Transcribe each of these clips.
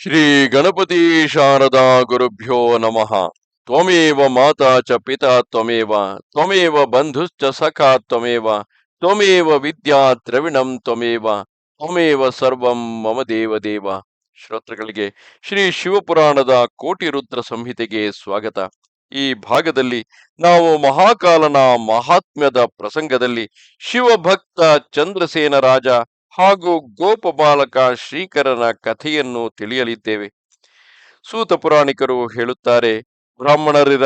ಶ್ರೀ ಗಣಪತಿ ಶಾರದಾ ಗುರುಭ್ಯೋ ನಮಃ. ತ್ವಮೇವ ಮಾತಾ ಚ ಪಿತಾ ತ್ವಮೇವ ತ್ವಮೇವ ಬಂಧುಶ್ಚ ಸಖಾ ತ್ವಮೇವ ತ್ವಮೇವ ವಿದ್ಯಾ ದ್ರವಿಣಂ ತ್ವಮೇವ ತ್ವಮೇವ ಸರ್ವಂ ಮಮ ದೇವ ದೇವ. ಶ್ರೋತೃಗಳಿಗೆ ಶ್ರೀ ಶಿವಪುರಾಣದ ಕೋಟಿ ರುದ್ರ ಸಂಹಿತೆಗೆ ಸ್ವಾಗತ. ಈ ಭಾಗದಲ್ಲಿ ನಾವು ಮಹಾಕಾಲನ ಮಹಾತ್ಮ್ಯದ ಪ್ರಸಂಗದಲ್ಲಿ ಶಿವಭಕ್ತ ಚಂದ್ರಸೇನ ರಾಜ ಹಾಗೂ ಗೋಪಬಾಲಕ ಶ್ರೀಕರನ ಕಥೆಯನ್ನು ತಿಳಿಯಲಿದ್ದೇವೆ. ಸೂತ ಪುರಾಣಿಕರು ಹೇಳುತ್ತಾರೆ, ಬ್ರಾಹ್ಮಣರಿರ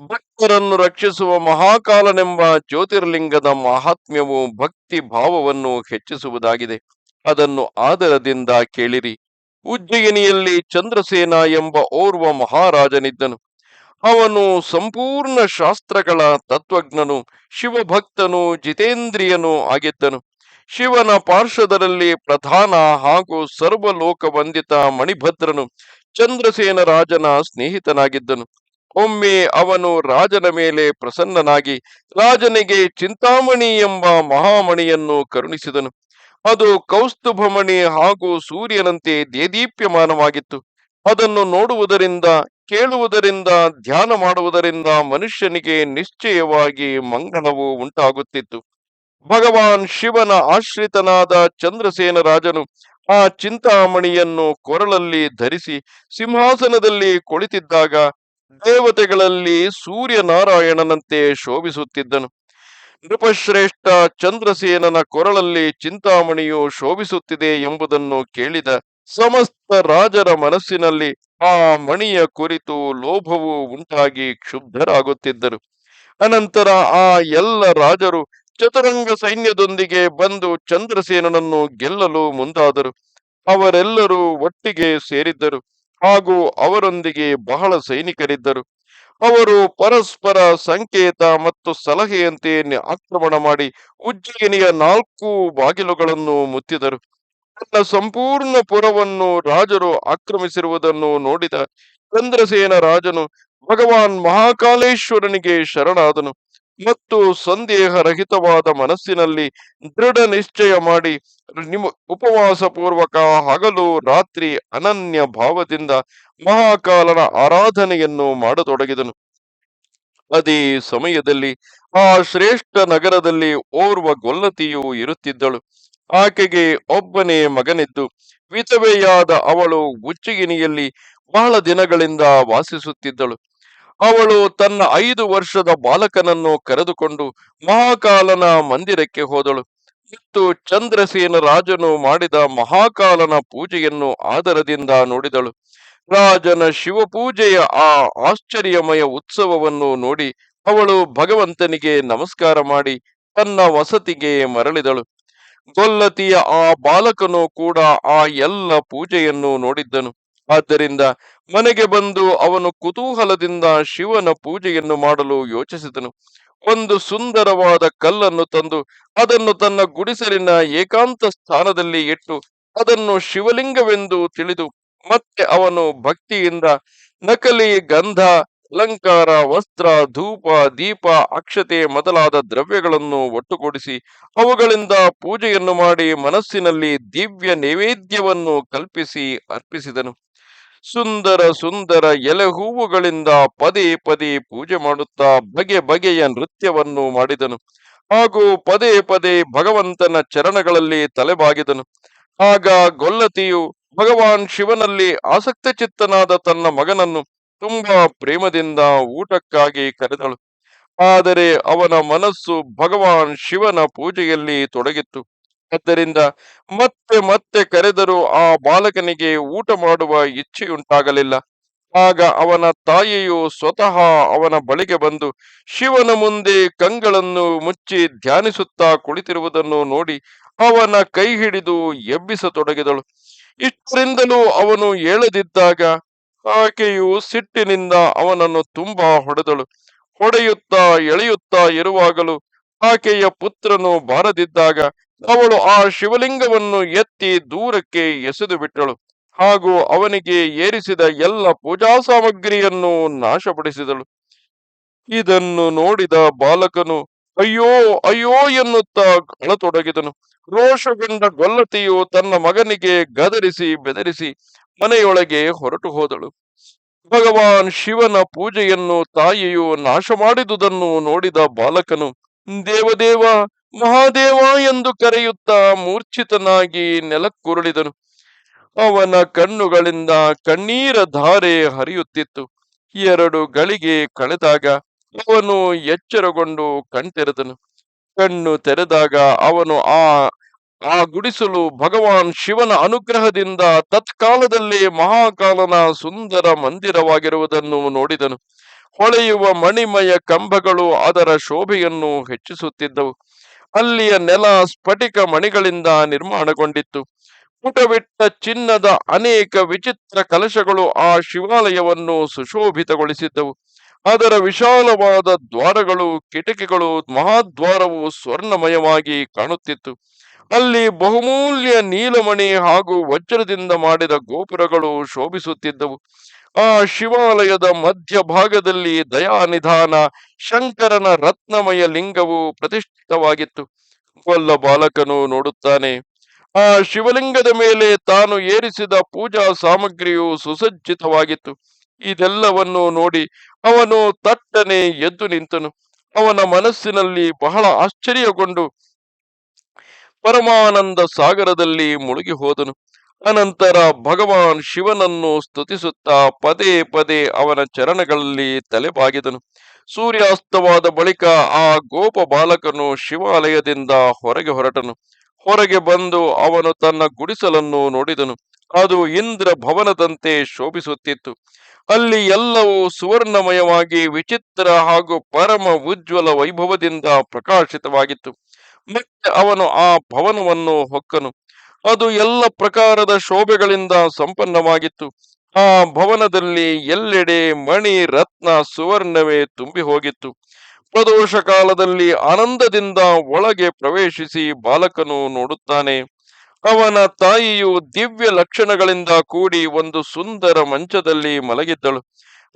ಭಕ್ತರನ್ನು ರಕ್ಷಿಸುವ ಮಹಾಕಾಲನೆಂಬ ಜ್ಯೋತಿರ್ಲಿಂಗದ ಮಹಾತ್ಮ್ಯವು ಭಕ್ತಿ ಭಾವವನ್ನು ಹೆಚ್ಚಿಸುವುದಾಗಿದೆ. ಅದನ್ನು ಆದರದಿಂದ ಕೇಳಿರಿ. ಉಜ್ಜಯಿನಿಯಲ್ಲಿ ಚಂದ್ರಸೇನ ಎಂಬ ಓರ್ವ ಮಹಾರಾಜನಿದ್ದನು. ಅವನು ಸಂಪೂರ್ಣ ಶಾಸ್ತ್ರಗಳ ತತ್ವಜ್ಞನು, ಶಿವಭಕ್ತನು, ಜಿತೇಂದ್ರಿಯನು ಆಗಿದ್ದನು. ಶಿವನ ಪಾರ್ಶ್ವದರಲ್ಲಿ ಪ್ರಧಾನ ಹಾಗೂ ಸರ್ವಲೋಕ ವಂದಿತ ಮಣಿಭದ್ರನು ಚಂದ್ರಸೇನ ರಾಜನ ಸ್ನೇಹಿತನಾಗಿದ್ದನು. ಒಮ್ಮೆ ಅವನು ರಾಜನ ಮೇಲೆ ಪ್ರಸನ್ನನಾಗಿ, ರಾಜನಿಗೆ ಚಿಂತಾಮಣಿ ಎಂಬ ಮಹಾಮಣಿಯನ್ನು ಕರುಣಿಸಿದನು. ಅದು ಕೌಸ್ತುಭಮಣಿ ಹಾಗೂ ಸೂರ್ಯನಂತೆ ದೇದೀಪ್ಯಮಾನವಾಗಿತ್ತು. ಅದನ್ನು ನೋಡುವುದರಿಂದ, ಕೇಳುವುದರಿಂದ, ಧ್ಯಾನ ಮಾಡುವುದರಿಂದ ಮನುಷ್ಯನಿಗೆ ನಿಶ್ಚಯವಾಗಿ ಮಂಗಳವು ಉಂಟಾಗುತ್ತಿತ್ತು. ಭಗವಾನ್ ಶಿವನ ಆಶ್ರಿತನಾದ ಚಂದ್ರಸೇನ ರಾಜನು ಆ ಚಿಂತಾಮಣಿಯನ್ನು ಕೊರಳಲ್ಲಿ ಧರಿಸಿ ಸಿಂಹಾಸನದಲ್ಲಿ ಕುಳಿತಿದ್ದಾಗ ದೇವತೆಗಳಲ್ಲಿ ಸೂರ್ಯನಾರಾಯಣನಂತೆ ಶೋಭಿಸುತ್ತಿದ್ದನು. ನೃಪಶ್ರೇಷ್ಠ ಚಂದ್ರಸೇನನ ಕೊರಳಲ್ಲಿ ಚಿಂತಾಮಣಿಯು ಶೋಭಿಸುತ್ತಿದೆ ಎಂಬುದನ್ನು ಕೇಳಿದ ಸಮಸ್ತ ರಾಜರ ಮನಸ್ಸಿನಲ್ಲಿ ಆ ಮಣಿಯ ಕುರಿತು ಲೋಭವು ಉಂಟಾಗಿ ಕ್ಷುಬ್ಧರಾಗುತ್ತಿದ್ದರು. ಅನಂತರ ಆ ಎಲ್ಲ ರಾಜರು ಚತುರಂಗ ಸೈನ್ಯದೊಂದಿಗೆ ಬಂದು ಚಂದ್ರಸೇನನನ್ನು ಗೆಲ್ಲಲು ಮುಂದಾದರು. ಅವರೆಲ್ಲರೂ ಒಟ್ಟಿಗೆ ಸೇರಿದ್ದರು ಹಾಗೂ ಅವರೊಂದಿಗೆ ಬಹಳ ಸೈನಿಕರಿದ್ದರು. ಅವರು ಪರಸ್ಪರ ಸಂಕೇತ ಮತ್ತು ಸಲಹೆಯಂತೆ ಆಕ್ರಮಣ ಮಾಡಿ ಉಜ್ಜಯಿನಿಯ ನಾಲ್ಕು ಬಾಗಿಲುಗಳನ್ನು ಮುತ್ತಿದರು. ತನ್ನ ಸಂಪೂರ್ಣ ಪುರವನ್ನು ರಾಜರು ಆಕ್ರಮಿಸಿರುವುದನ್ನು ನೋಡಿದ ಚಂದ್ರಸೇನ ರಾಜನು ಭಗವಾನ್ ಮಹಾಕಾಲೇಶ್ವರನಿಗೆ ಶರಣಾದನು. ಮತ್ತು ಸಂದೇಹ ರಹಿತವಾದ ಮನಸ್ಸಿನಲ್ಲಿ ದೃಢ ನಿಶ್ಚಯ ಮಾಡಿ ನಿಮ್ಮ ಉಪವಾಸ ಪೂರ್ವಕ ಹಗಲು ರಾತ್ರಿ ಅನನ್ಯ ಭಾವದಿಂದ ಮಹಾಕಾಲನ ಆರಾಧನೆಯನ್ನು ಮಾಡತೊಡಗಿದನು. ಅದೇ ಸಮಯದಲ್ಲಿ ಆ ಶ್ರೇಷ್ಠ ನಗರದಲ್ಲಿ ಓರ್ವ ಗೊಲ್ಲತಿಯು ಇರುತ್ತಿದ್ದಳು. ಆಕೆಗೆ ಒಬ್ಬನೇ ಮಗನಿದ್ದು, ವಿಧವೆಯಾದ ಅವಳು ಉಚ್ಚಿಗಿನಿಯಲ್ಲಿ ಬಹಳ ದಿನಗಳಿಂದ ವಾಸಿಸುತ್ತಿದ್ದಳು. ಅವಳು ತನ್ನ ಐದು ವರ್ಷದ ಬಾಲಕನನ್ನು ಕರೆದುಕೊಂಡು ಮಹಾಕಾಲನ ಮಂದಿರಕ್ಕೆ ಹೋದಳು. ಮತ್ತು ಚಂದ್ರಸೇನ ರಾಜನು ಮಾಡಿದ ಮಹಾಕಾಲನ ಪೂಜೆಯನ್ನು ಆದರದಿಂದ ನೋಡಿದಳು. ರಾಜನ ಶಿವಪೂಜೆಯ ಆ ಆಶ್ಚರ್ಯಮಯ ಉತ್ಸವವನ್ನು ನೋಡಿ ಅವಳು ಭಗವಂತನಿಗೆ ನಮಸ್ಕಾರ ಮಾಡಿ ತನ್ನ ವಸತಿಗೆ ಮರಳಿದಳು. ಗೊಲ್ಲತಿಯ ಆ ಬಾಲಕನು ಕೂಡ ಆ ಎಲ್ಲ ಪೂಜೆಯನ್ನು ನೋಡಿದ್ದನು. ಆದ್ದರಿಂದ ಮನೆಗೆ ಬಂದು ಅವನು ಕುತೂಹಲದಿಂದ ಶಿವನ ಪೂಜೆಯನ್ನು ಮಾಡಲು ಯೋಚಿಸಿದನು. ಒಂದು ಸುಂದರವಾದ ಕಲ್ಲನ್ನು ತಂದು ಅದನ್ನು ತನ್ನ ಗುಡಿಸಲಿನ ಏಕಾಂತ ಸ್ಥಾನದಲ್ಲಿ ಇಟ್ಟು ಅದನ್ನು ಶಿವಲಿಂಗವೆಂದು ತಿಳಿದು ಮತ್ತೆ ಅವನು ಭಕ್ತಿಯಿಂದ ನಕಲಿ ಗಂಧ, ಅಲಂಕಾರ, ವಸ್ತ್ರ, ಧೂಪ, ದೀಪ, ಅಕ್ಷತೆ ಮೊದಲಾದ ದ್ರವ್ಯಗಳನ್ನು ಒಟ್ಟುಗೂಡಿಸಿ ಅವುಗಳಿಂದ ಪೂಜೆಯನ್ನು ಮಾಡಿ ಮನಸ್ಸಿನಲ್ಲಿ ದಿವ್ಯ ನೈವೇದ್ಯವನ್ನು ಕಲ್ಪಿಸಿ ಅರ್ಪಿಸಿದನು. ಸುಂದರ ಸುಂದರ ಎಲೆ ಹೂವುಗಳಿಂದ ಪದೇ ಪದೇ ಪೂಜೆ ಮಾಡುತ್ತಾ ಬಗೆ ಬಗೆಯ ನೃತ್ಯವನ್ನು ಮಾಡಿದನು. ಹಾಗೂ ಪದೇ ಪದೇ ಭಗವಂತನ ಚರಣಗಳಲ್ಲಿ ತಲೆಬಾಗಿದನು. ಆಗ ಗೊಲ್ಲತಿಯು ಭಗವಾನ್ ಶಿವನಲ್ಲಿ ಆಸಕ್ತ ಚಿತ್ತನಾದ ತನ್ನ ಮಗನನ್ನು ತುಂಬಾ ಪ್ರೇಮದಿಂದ ಊಟಕ್ಕಾಗಿ ಕರೆದಳು. ಆದರೆ ಅವನ ಮನಸ್ಸು ಭಗವಾನ್ ಶಿವನ ಪೂಜೆಯಲ್ಲಿ ತೊಡಗಿತ್ತು. ಆದ್ದರಿಂದ ಮತ್ತೆ ಮತ್ತೆ ಕರೆದರೂ ಆ ಬಾಲಕನಿಗೆ ಊಟ ಮಾಡುವ ಇಚ್ಛೆಯುಂಟಾಗಲಿಲ್ಲ. ಆಗ ಅವನ ತಾಯಿಯು ಸ್ವತಃ ಅವನ ಬಳಿಗೆ ಬಂದು ಶಿವನ ಮುಂದೆ ಕಂಗಳನ್ನು ಮುಚ್ಚಿ ಧ್ಯಾನಿಸುತ್ತಾ ಕುಳಿತಿರುವುದನ್ನು ನೋಡಿ ಅವನ ಕೈ ಹಿಡಿದು ಎಬ್ಬಿಸತೊಡಗಿದಳು. ಇಷ್ಟರಿಂದಲೂ ಅವನು ಏಳದಿದ್ದಾಗ ಆಕೆಯು ಸಿಟ್ಟಿನಿಂದ ಅವನನ್ನು ತುಂಬಾ ಹೊಡೆದಳು. ಹೊಡೆಯುತ್ತಾ ಎಳೆಯುತ್ತಾ ಇರುವಾಗಲೂ ಆಕೆಯ ಪುತ್ರನು ಬಾರದಿದ್ದಾಗ ಅವಳು ಆ ಶಿವಲಿಂಗವನ್ನು ಎತ್ತಿ ದೂರಕ್ಕೆ ಎಸೆದು ಬಿಟ್ಟಳು. ಹಾಗೂ ಅವನಿಗೆ ಏರಿಸಿದ ಎಲ್ಲ ಪೂಜಾ ಸಾಮಗ್ರಿಯನ್ನು ನಾಶಪಡಿಸಿದಳು. ಇದನ್ನು ನೋಡಿದ ಬಾಲಕನು, ಅಯ್ಯೋ ಅಯ್ಯೋ, ಎನ್ನುತ್ತಾ ಅಳತೊಡಗಿದನು. ರೋಷಗೊಂಡ ಗೊಲ್ಲತಿಯು ತನ್ನ ಮಗನಿಗೆ ಗದರಿಸಿ ಬೆದರಿಸಿ ಮನೆಯೊಳಗೆ ಹೊರಟು ಹೋದಳು. ಭಗವಾನ್ ಶಿವನ ಪೂಜೆಯನ್ನು ತಾಯಿಯು ನಾಶ ಮಾಡಿದುದನ್ನು ನೋಡಿದ ಬಾಲಕನು ದೇವದೇವ ಮಹಾದೇವ ಎಂದು ಕರೆಯುತ್ತಾ ಮೂರ್ಛಿತನಾಗಿ ನೆಲಕ್ಕುರುಳಿದನು. ಅವನ ಕಣ್ಣುಗಳಿಂದ ಕಣ್ಣೀರ ಧಾರೆ ಹರಿಯುತ್ತಿತ್ತು. ಎರಡು ಗಳಿಗೆ ಕಳೆದಾಗ ಅವನು ಎಚ್ಚರಗೊಂಡು ಕಣ್ತೆರೆದನು. ಕಣ್ಣು ತೆರೆದಾಗ ಅವನು ಆ ಆ ಗುಡಿಸಲು ಭಗವಾನ್ ಶಿವನ ಅನುಗ್ರಹದಿಂದ ತತ್ಕಾಲದಲ್ಲಿ ಮಹಾಕಾಲನ ಸುಂದರ ಮಂದಿರವಾಗಿರುವುದನ್ನು ನೋಡಿದನು. ಹೊಳೆಯುವ ಮಣಿಮಯ ಕಂಬಗಳು ಅದರ ಶೋಭೆಯನ್ನು ಹೆಚ್ಚಿಸುತ್ತಿದ್ದವು. ಅಲ್ಲಿಯ ನೆಲ ಸ್ಫಟಿಕ ಮಣಿಗಳಿಂದ ನಿರ್ಮಾಣಗೊಂಡಿತ್ತು. ಪುಟವಿಟ್ಟ ಚಿನ್ನದ ಅನೇಕ ವಿಚಿತ್ರ ಕಲಶಗಳು ಆ ಶಿವಾಲಯವನ್ನು ಸುಶೋಭಿತಗೊಳಿಸಿದ್ದವು. ಅದರ ವಿಶಾಲವಾದ ದ್ವಾರಗಳು, ಕಿಟಕಿಗಳು, ಮಹಾದ್ವಾರವು ಸ್ವರ್ಣಮಯವಾಗಿ ಕಾಣುತ್ತಿತ್ತು. ಅಲ್ಲಿ ಬಹುಮೂಲ್ಯ ನೀಲಮಣಿ ಹಾಗೂ ವಜ್ರದಿಂದ ಮಾಡಿದ ಗೋಪುರಗಳು ಶೋಭಿಸುತ್ತಿದ್ದವು. ಆ ಶಿವಾಲಯದ ಮಧ್ಯಭಾಗದಲ್ಲಿ ದಯಾನಿಧಾನ ಶಂಕರನ ರತ್ನಮಯ ಲಿಂಗವು ಪ್ರತಿಷ್ಠಿತವಾಗಿತ್ತು. ಕೊಲ್ಲ ಬಾಲಕನು ನೋಡುತ್ತಾನೆ, ಆ ಶಿವಲಿಂಗದ ಮೇಲೆ ತಾನು ಏರಿಸಿದ ಪೂಜಾ ಸಾಮಗ್ರಿಯು ಸುಸಜ್ಜಿತವಾಗಿತ್ತು. ಇದೆಲ್ಲವನ್ನು ನೋಡಿ ಅವನು ತಟ್ಟನೆ ಎದ್ದು ನಿಂತನು. ಅವನ ಮನಸ್ಸಿನಲ್ಲಿ ಬಹಳ ಆಶ್ಚರ್ಯಗೊಂಡು ಪರಮಾನಂದ ಸಾಗರದಲ್ಲಿ ಮುಳುಗಿ ಹೋದನು. ಅನಂತರ ಭಗವಾನ್ ಶಿವನನ್ನು ಸ್ತುತಿಸುತ್ತಾ ಪದೇ ಪದೇ ಅವನ ಚರಣಗಳಲ್ಲಿ ತಲೆಬಾಗಿದನು. ಸೂರ್ಯಾಸ್ತವಾದ ಬಳಿಕ ಆ ಗೋಪ ಬಾಲಕನು ಶಿವಾಲಯದಿಂದ ಹೊರಗೆ ಹೊರಟನು. ಹೊರಗೆ ಬಂದು ಅವನು ತನ್ನ ಗುಡಿಸಲನ್ನು ನೋಡಿದನು. ಅದು ಇಂದ್ರ ಭವನದಂತೆ ಶೋಭಿಸುತ್ತಿತ್ತು. ಅಲ್ಲಿ ಎಲ್ಲವೂ ಸುವರ್ಣಮಯವಾಗಿ ವಿಚಿತ್ರ ಹಾಗೂ ಪರಮ ಉಜ್ವಲ ವೈಭವದಿಂದ ಪ್ರಕಾಶಿತವಾಗಿತ್ತು. ಮತ್ತೆ ಅವನು ಆ ಭವನವನ್ನು ಹೊಕ್ಕನು. ಅದು ಎಲ್ಲ ಪ್ರಕಾರದ ಶೋಭೆಗಳಿಂದ ಸಂಪನ್ನವಾಗಿತ್ತು. ಆ ಭವನದಲ್ಲಿ ಎಲ್ಲೆಡೆ ಮಣಿ, ರತ್ನ, ಸುವರ್ಣವೇ ತುಂಬಿ ಹೋಗಿತ್ತು. ಪ್ರದೋಷ ಕಾಲದಲ್ಲಿ ಆನಂದದಿಂದ ಒಳಗೆ ಪ್ರವೇಶಿಸಿ ಬಾಲಕನು ನೋಡುತ್ತಾನೆ. ಅವನ ತಾಯಿಯು ದಿವ್ಯ ಲಕ್ಷಣಗಳಿಂದ ಕೂಡಿ ಒಂದು ಸುಂದರ ಮಂಚದಲ್ಲಿ ಮಲಗಿದ್ದಳು.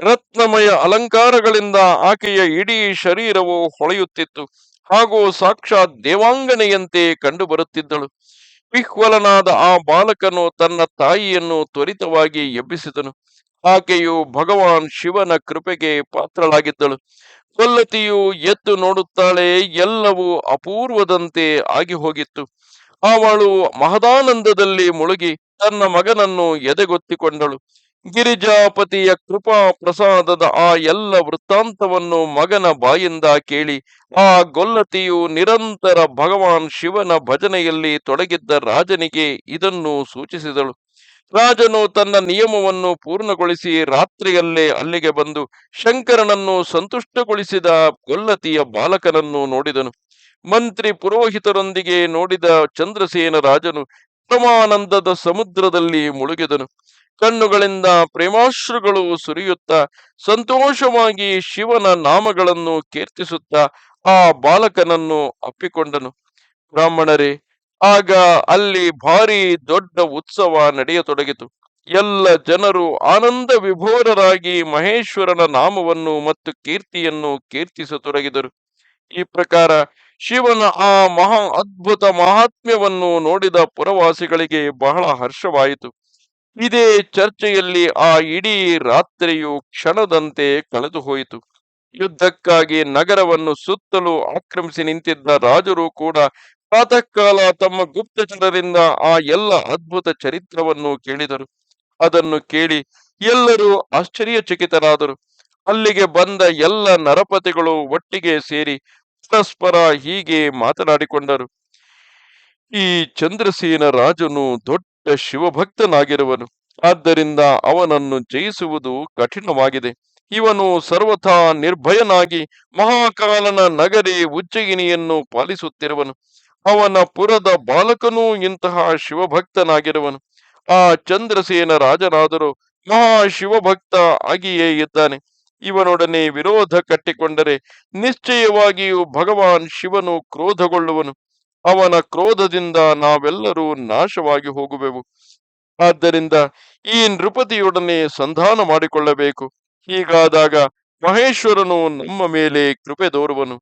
ರತ್ನಮಯ ಅಲಂಕಾರಗಳಿಂದ ಆಕೆಯ ಇಡೀ ಶರೀರವು ಹೊಳೆಯುತ್ತಿತ್ತು. ಹಾಗೂ ಸಾಕ್ಷಾತ್ ದೇವಾಂಗನೆಯಂತೆ ಕಂಡು ಬರುತ್ತಿದ್ದಳು ವಿಹ್ವಲನಾದ ಆ ಬಾಲಕನು ತನ್ನ ತಾಯಿಯನ್ನು ತ್ವರಿತವಾಗಿ ಎಬ್ಬಿಸಿದನು. ಆಕೆಯು ಭಗವಾನ್ ಶಿವನ ಕೃಪೆಗೆ ಪಾತ್ರಳಾಗಿದ್ದಳು. ಕೊಲ್ಲತಿಯು ಎದ್ದು ನೋಡುತ್ತಾಳೆ, ಎಲ್ಲವೂ ಅಪೂರ್ವದಂತೆ ಆಗಿ ಹೋಗಿತ್ತು ಅವಳು ಮಹದಾನಂದದಲ್ಲಿ ಮುಳುಗಿ ತನ್ನ ಮಗನನ್ನು ಎದೆಗೊತ್ತಿಕೊಂಡಳು. ಗಿರಿಜಾಪತಿಯ ಕೃಪಾ ಪ್ರಸಾದದ ಆ ಎಲ್ಲ ವೃತ್ತಾಂತವನ್ನು ಮಗನ ಬಾಯಿಂದ ಕೇಳಿ, ಆ ಗೊಲ್ಲತಿಯು ನಿರಂತರ ಭಗವಾನ್ ಶಿವನ ಭಜನೆಯಲ್ಲಿ ತೊಡಗಿದ್ದ ರಾಜನಿಗೆ ಇದನ್ನು ಸೂಚಿಸಿದಳು. ರಾಜನು ತನ್ನ ನಿಯಮವನ್ನು ಪೂರ್ಣಗೊಳಿಸಿ ರಾತ್ರಿಯಲ್ಲೇ ಅಲ್ಲಿಗೆ ಬಂದು ಶಂಕರನನ್ನು ಸಂತುಷ್ಟಗೊಳಿಸಿದ ಗೊಲ್ಲತಿಯ ಬಾಲಕನನ್ನು ನೋಡಿದನು. ಮಂತ್ರಿ ಪುರೋಹಿತರೊಂದಿಗೆ ನೋಡಿದ ಚಂದ್ರಸೇನ ರಾಜನು ಪರಮಾನಂದದ ಸಮುದ್ರದಲ್ಲಿ ಮುಳುಗಿದನು. ಕಣ್ಣುಗಳಿಂದ ಪ್ರೇಮಾಶ್ರುಗಳು ಸುರಿಯುತ್ತಾ, ಸಂತೋಷವಾಗಿ ಶಿವನ ನಾಮಗಳನ್ನು ಕೀರ್ತಿಸುತ್ತ ಆ ಬಾಲಕನನ್ನು ಅಪ್ಪಿಕೊಂಡನು. ಬ್ರಾಹ್ಮಣರೇ, ಆಗ ಅಲ್ಲಿ ಭಾರಿ ದೊಡ್ಡ ಉತ್ಸವ ನಡೆಯತೊಡಗಿತು. ಎಲ್ಲ ಜನರು ಆನಂದ ವಿಭೋರರಾಗಿ ಮಹೇಶ್ವರನ ನಾಮವನ್ನು ಮತ್ತು ಕೀರ್ತಿಯನ್ನು ಕೀರ್ತಿಸತೊಡಗಿದರು. ಈ ಪ್ರಕಾರ ಶಿವನ ಆ ಮಹಾ ಅದ್ಭುತ ಮಹಾತ್ಮ್ಯವನ್ನು ನೋಡಿದ ಪುರವಾಸಿಗಳಿಗೆ ಬಹಳ ಹರ್ಷವಾಯಿತು. ಇದೇ ಚರ್ಚೆಯಲ್ಲಿ ಆ ಇಡೀ ರಾತ್ರಿಯು ಕ್ಷಣದಂತೆ ಕಳೆದು ಹೋಯಿತು. ಯುದ್ಧಕ್ಕಾಗಿ ನಗರವನ್ನು ಸುತ್ತಲೂ ಆಕ್ರಮಿಸಿ ನಿಂತಿದ್ದ ರಾಜರು ಕೂಡ ಪ್ರಾತಃ ಕಾಲ ತಮ್ಮ ಗುಪ್ತಚರರಿಂದ ಆ ಎಲ್ಲ ಅದ್ಭುತ ಚರಿತ್ರವನ್ನು ಕೇಳಿದರು. ಅದನ್ನು ಕೇಳಿ ಎಲ್ಲರೂ ಆಶ್ಚರ್ಯಚಕಿತರಾದರು. ಅಲ್ಲಿಗೆ ಬಂದ ಎಲ್ಲ ನರಪತಿಗಳು ಒಟ್ಟಿಗೆ ಸೇರಿ ಪರಸ್ಪರ ಹೀಗೆ ಮಾತನಾಡಿಕೊಂಡರು. ಈ ಚಂದ್ರಸೇನ ರಾಜನು ದೊಡ್ಡ ಶಿವಭಕ್ತನಾಗಿರುವನು. ಆದ್ದರಿಂದ ಅವನನ್ನು ಜಯಿಸುವುದು ಕಠಿಣವಾಗಿದೆ. ಇವನು ಸರ್ವಥಾ ನಿರ್ಭಯನಾಗಿ ಮಹಾಕಾಲನ ನಗರಿ ಉಜ್ಜಯಿನಿಯನ್ನು ಪಾಲಿಸುತ್ತಿರುವನು. ಅವನ ಪುರದ ಬಾಲಕನೂ ಇಂತಹ ಶಿವಭಕ್ತನಾಗಿರುವನು. ಆ ಚಂದ್ರಸೇನ ರಾಜನಾದರೂ ಮಹಾ ಶಿವಭಕ್ತ ಆಗಿಯೇ ಇದ್ದಾನೆ. ಇವನೊಡನೆ ವಿರೋಧ ಕಟ್ಟಿಕೊಂಡರೆ ನಿಶ್ಚಯವಾಗಿಯೂ ಭಗವಾನ್ ಶಿವನು ಕ್ರೋಧಗೊಳ್ಳುವನು. ಅವನ ಕ್ರೋಧದಿಂದ ನಾವೆಲ್ಲರೂ ನಾಶವಾಗಿ ಹೋಗುವೆವು. ಆದ್ದರಿಂದ ಈ ನೃಪತಿಯೊಡನೆ ಸಂಧಾನ ಮಾಡಿಕೊಳ್ಳಬೇಕು. ಹೀಗಾದಾಗ ಮಹೇಶ್ವರನು ನಮ್ಮ ಮೇಲೆ ಕೃಪೆ ತೋರುವನು.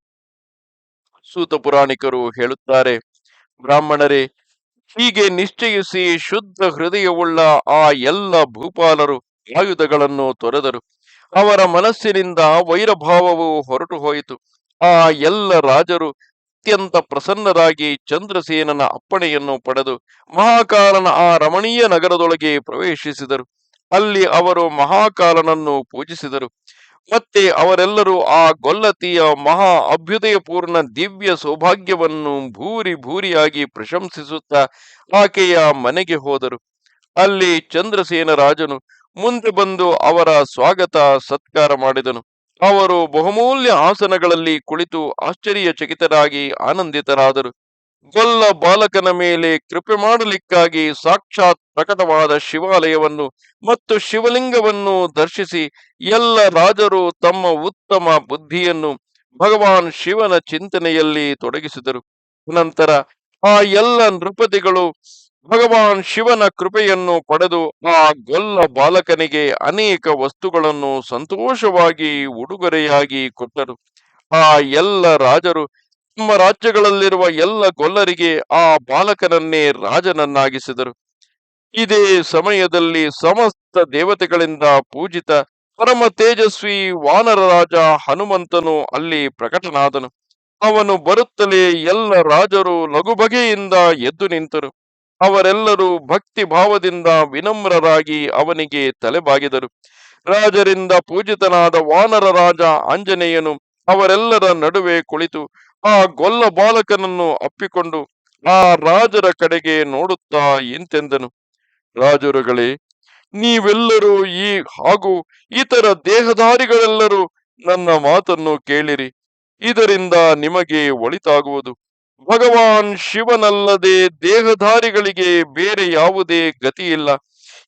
ಸೂತ ಪುರಾಣಿಕರು ಹೇಳುತ್ತಾರೆ, ಬ್ರಾಹ್ಮಣರೇ, ಹೀಗೆ ನಿಶ್ಚಯಿಸಿ ಶುದ್ಧ ಹೃದಯವುಳ್ಳ ಆ ಎಲ್ಲ ಭೂಪಾಲರು ಆಯುಧಗಳನ್ನು ತೊರೆದರು. ಅವರ ಮನಸ್ಸಿನಿಂದ ವೈರಭಾವವು ಹೊರಟು ಹೋಯಿತು ಆ ಎಲ್ಲ ರಾಜರು ಅತ್ಯಂತ ಪ್ರಸನ್ನರಾಗಿ ಚಂದ್ರಸೇನನ ಅಪ್ಪಣೆಯನ್ನು ಪಡೆದು ಮಹಾಕಾಲನ ಆ ರಮಣೀಯ ನಗರದೊಳಗೆ ಪ್ರವೇಶಿಸಿದರು. ಅಲ್ಲಿ ಅವರು ಮಹಾಕಾಲನನ್ನು ಪೂಜಿಸಿದರು. ಮತ್ತೆ ಅವರೆಲ್ಲರೂ ಆ ಗೊಲ್ಲತಿಯ ಮಹಾ ಅಭ್ಯುದಯಪೂರ್ಣ ದಿವ್ಯ ಸೌಭಾಗ್ಯವನ್ನು ಭೂರಿ ಭೂರಿಯಾಗಿ ಪ್ರಶಂಸಿಸುತ್ತಾ ಆಕೆಯ ಮನೆಗೆ ಹೋದರು. ಅಲ್ಲಿ ಚಂದ್ರಸೇನ ರಾಜನು ಮುಂದೆ ಬಂದು ಅವರ ಸ್ವಾಗತ, ಸತ್ಕಾರ ಮಾಡಿದನು. ಅವರು ಬಹುಮೂಲ್ಯ ಆಸನಗಳಲ್ಲಿ ಕುಳಿತು ಆಶ್ಚರ್ಯಚಕಿತರಾಗಿ ಆನಂದಿತರಾದರು. ಗೊಲ್ಲ ಬಾಲಕನ ಮೇಲೆ ಕೃಪೆ ಮಾಡಲಿಕ್ಕಾಗಿ ಸಾಕ್ಷಾತ್ ಪ್ರಕಟವಾದ ಶಿವಾಲಯವನ್ನು ಮತ್ತು ಶಿವಲಿಂಗವನ್ನು ದರ್ಶಿಸಿ ಎಲ್ಲ ರಾಜರು ತಮ್ಮ ಉತ್ತಮ ಬುದ್ಧಿಯನ್ನು ಭಗವಾನ್ ಶಿವನ ಚಿಂತನೆಯಲ್ಲಿ ತೊಡಗಿಸಿದರು. ನಂತರ ಆ ಎಲ್ಲ ನೃಪತಿಗಳು ಭಗವಾನ್ ಶಿವನ ಕೃಪೆಯನ್ನು ಪಡೆದು ಆ ಗೊಲ್ಲ ಬಾಲಕನಿಗೆ ಅನೇಕ ವಸ್ತುಗಳನ್ನು ಸಂತೋಷವಾಗಿ, ಉಡುಗೊರೆಯಾಗಿ ಕೊಟ್ಟರು. ಆ ಎಲ್ಲ ರಾಜರು ತಮ್ಮ ರಾಜ್ಯಗಳಲ್ಲಿರುವ ಎಲ್ಲ ಗೊಲ್ಲರಿಗೆ ಆ ಬಾಲಕನನ್ನೇ ರಾಜನನ್ನಾಗಿಸಿದರು. ಇದೇ ಸಮಯದಲ್ಲಿ ಸಮಸ್ತ ದೇವತೆಗಳಿಂದ ಪೂಜಿತ ಪರಮ ತೇಜಸ್ವಿ ವಾನರ ರಾಜ ಹನುಮಂತನು ಅಲ್ಲಿ ಪ್ರಕಟನಾದನು. ಅವನು ಬರುತ್ತಲೇ ಎಲ್ಲ ರಾಜರು ಲಘು ಬಗೆಯಿಂದ ಎದ್ದು ನಿಂತರು. ಅವರೆಲ್ಲರೂ ಭಕ್ತಿ ಭಾವದಿಂದ ವಿನಮ್ರರಾಗಿ ಅವನಿಗೆ ತಲೆಬಾಗಿದರು. ರಾಜರಿಂದ ಪೂಜಿತನಾದ ವಾನರ ರಾಜ ಆಂಜನೇಯನು ಅವರೆಲ್ಲರ ನಡುವೆ ಕುಳಿತು ಆ ಗೊಲ್ಲ ಬಾಲಕನನ್ನು ಅಪ್ಪಿಕೊಂಡು, ಆ ರಾಜರ ಕಡೆಗೆ ನೋಡುತ್ತಾ ಎಂತೆಂದನು? ರಾಜರುಗಳೇ, ನೀವೆಲ್ಲರೂ ಈ ಹಾಗೂ ಇತರ ದೇಹಧಾರಿಗಳೆಲ್ಲರೂ ನನ್ನ ಮಾತನ್ನು ಕೇಳಿರಿ. ಇದರಿಂದ ನಿಮಗೆ ಒಳಿತಾಗುವುದು. ಭಗವಾನ್ ಶಿವನಲ್ಲದೆ ದೇಹಧಾರಿಗಳಿಗೆ ಬೇರೆ ಯಾವುದೇ ಗತಿಯಿಲ್ಲ.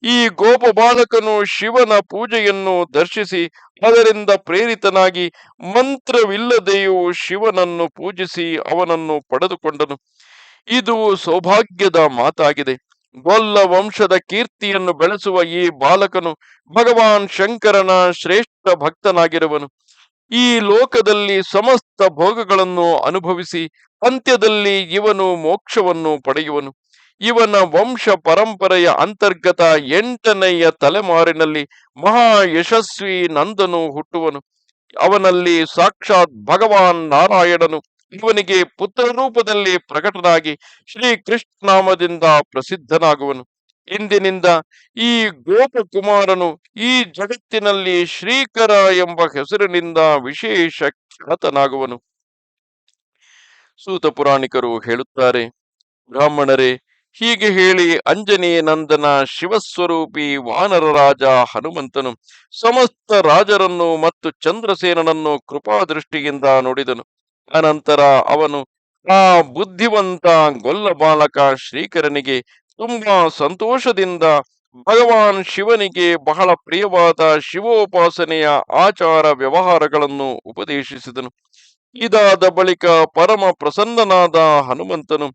ಈ ಗೋಪ ಬಾಲಕನು ಶಿವನ ಪೂಜೆಯನ್ನು ದರ್ಶಿಸಿ, ಅದರಿಂದ ಪ್ರೇರಿತನಾಗಿ ಮಂತ್ರವಿಲ್ಲದೆಯೂ ಶಿವನನ್ನು ಪೂಜಿಸಿ ಅವನನ್ನು ಪಡೆದುಕೊಂಡನು. ಇದು ಸೌಭಾಗ್ಯದ ಮಾತಾಗಿದೆ. ಗೊಲ್ಲ ವಂಶದ ಕೀರ್ತಿಯನ್ನು ಬೆಳೆಸುವ ಈ ಬಾಲಕನು ಭಗವಾನ್ ಶಂಕರನ ಶ್ರೇಷ್ಠ ಭಕ್ತನಾಗಿರುವನು. ಈ ಲೋಕದಲ್ಲಿ ಸಮಸ್ತ ಭೋಗಗಳನ್ನು ಅನುಭವಿಸಿ, ಅಂತ್ಯದಲ್ಲಿ ಇವನು ಮೋಕ್ಷವನ್ನು ಪಡೆಯುವನು. ಇವನ ವಂಶ ಪರಂಪರೆಯ ಅಂತರ್ಗತ ಎಂಟನೆಯ ತಲೆಮಾರಿನಲ್ಲಿ ಮಹಾ ಯಶಸ್ವಿ ನಂದನು ಹುಟ್ಟುವನು. ಅವನಲ್ಲಿ ಸಾಕ್ಷಾತ್ ಭಗವಾನ್ ನಾರಾಯಣನು. ಇವನಿಗೆ ಪುತ್ರ ರೂಪದಲ್ಲಿ ಪ್ರಕಟನಾಗಿ ಶ್ರೀ ಕೃಷ್ಣನಾಮದಿಂದ ಪ್ರಸಿದ್ಧನಾಗುವನು. ಇಂದಿನಿಂದ ಈ ಗೋಪಕುಮಾರನು ಈ ಜಗತ್ತಿನಲ್ಲಿ ಶ್ರೀಕರ ಎಂಬ ಹೆಸರಿನಿಂದ ವಿಶೇಷ ಖ್ಯಾತನಾಗುವನು. ಸೂತ ಪುರಾಣಿಕರು ಹೇಳುತ್ತಾರೆ, ಬ್ರಾಹ್ಮಣರೇ, ಹೀಗೆ ಹೇಳಿ ಅಂಜನೇಯ ನಂದನ ಶಿವಸ್ವರೂಪಿ ವಾನರ ರಾಜ ಹನುಮಂತನು ಸಮಸ್ತ ರಾಜರನ್ನು ಮತ್ತು ಚಂದ್ರಸೇನನನ್ನು ಕೃಪಾದೃಷ್ಟಿಯಿಂದ ನೋಡಿದನು. ಅನಂತರ ಅವನು ಆ ಬುದ್ಧಿವಂತ ಗೊಲ್ಲ ಬಾಲಕ ಶ್ರೀಕರನಿಗೆ ತುಂಬಾ ಸಂತೋಷದಿಂದ ಭಗವಾನ್ ಶಿವನಿಗೆ ಬಹಳ ಪ್ರಿಯವಾದ ಶಿವೋಪಾಸನೆಯ ಆಚಾರ ವ್ಯವಹಾರಗಳನ್ನು ಉಪದೇಶಿಸಿದನು. ಇದಾದ ಬಳಿಕ ಪರಮ ಪ್ರಸನ್ನನಾದ ಹನುಮಂತನು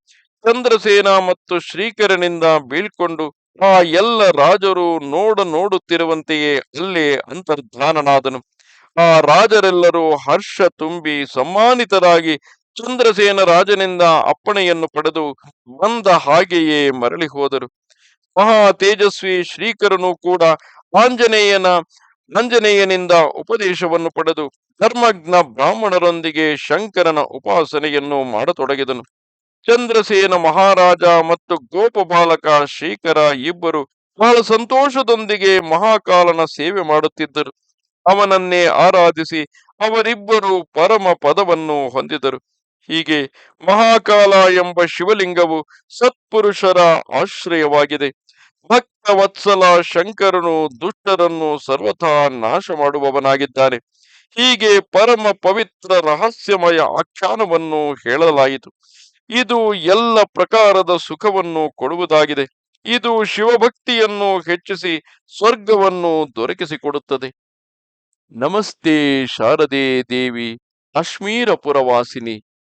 ಚಂದ್ರಸೇನ ಮತ್ತು ಶ್ರೀಕರನಿಂದ ಬೀಳ್ಕೊಂಡು, ಆ ಎಲ್ಲ ರಾಜರು ನೋಡ ನೋಡುತ್ತಿರುವಂತೆಯೇ ಅಲ್ಲೇ ಅಂತರ್ಧಾನನಾದನು. ಆ ರಾಜರೆಲ್ಲರೂ ಹರ್ಷ ತುಂಬಿ ಸಮ್ಮಾನಿತರಾಗಿ ಚಂದ್ರಸೇನ ರಾಜನಿಂದ ಅಪ್ಪಣೆಯನ್ನು ಪಡೆದು ಬಂದ ಹಾಗೆಯೇ ಮರಳಿ ಹೋದರು. ಮಹಾ ತೇಜಸ್ವಿ ಶ್ರೀಕರನು ಕೂಡ ಆಂಜನೇಯನ, ಆಂಜನೇಯನಿಂದ ಉಪದೇಶವನ್ನು ಪಡೆದು ಧರ್ಮಜ್ಞ ಬ್ರಾಹ್ಮಣರೊಂದಿಗೆ ಶಂಕರನ ಉಪಾಸನೆಯನ್ನು ಮಾಡತೊಡಗಿದನು. ಚಂದ್ರಸೇನ ಮಹಾರಾಜ ಮತ್ತು ಗೋಪಬಾಲಕ ಶ್ರೀಕರ ಇಬ್ಬರು ಬಹಳ ಸಂತೋಷದೊಂದಿಗೆ ಮಹಾಕಾಲನ ಸೇವೆ ಮಾಡುತ್ತಿದ್ದರು. ಅವನನ್ನೇ ಆರಾಧಿಸಿ ಅವರಿಬ್ಬರು ಪರಮ ಪದವನ್ನು ಹೊಂದಿದರು. ಹೀಗೆ ಮಹಾಕಾಲ ಎಂಬ ಶಿವಲಿಂಗವು ಸತ್ಪುರುಷರ ಆಶ್ರಯವಾಗಿದೆ. ಭಕ್ತ ವತ್ಸಲ ಶಂಕರನು ದುಷ್ಟರನ್ನು ಸರ್ವಥಾ ನಾಶ ಮಾಡುವವನಾಗಿದ್ದಾನೆ. ಹೀಗೆ ಪರಮ ಪವಿತ್ರ ರಹಸ್ಯಮಯ ಆಖ್ಯಾನವನ್ನು ಹೇಳಲಾಯಿತು. ಇದು ಎಲ್ಲ ಪ್ರಕಾರದ ಸುಖವನ್ನು ಕೊಡುವುದಾಗಿದೆ. ಇದು ಶಿವಭಕ್ತಿಯನ್ನು ಹೆಚ್ಚಿಸಿ ಸ್ವರ್ಗವನ್ನು ದೊರಕಿಸಿಕೊಡುತ್ತದೆ. ನಮಸ್ತೆ ಶಾರದೆ ದೇವಿ, ಕಾಶ್ಮೀರ ಪುರವಾಸಿನಿ.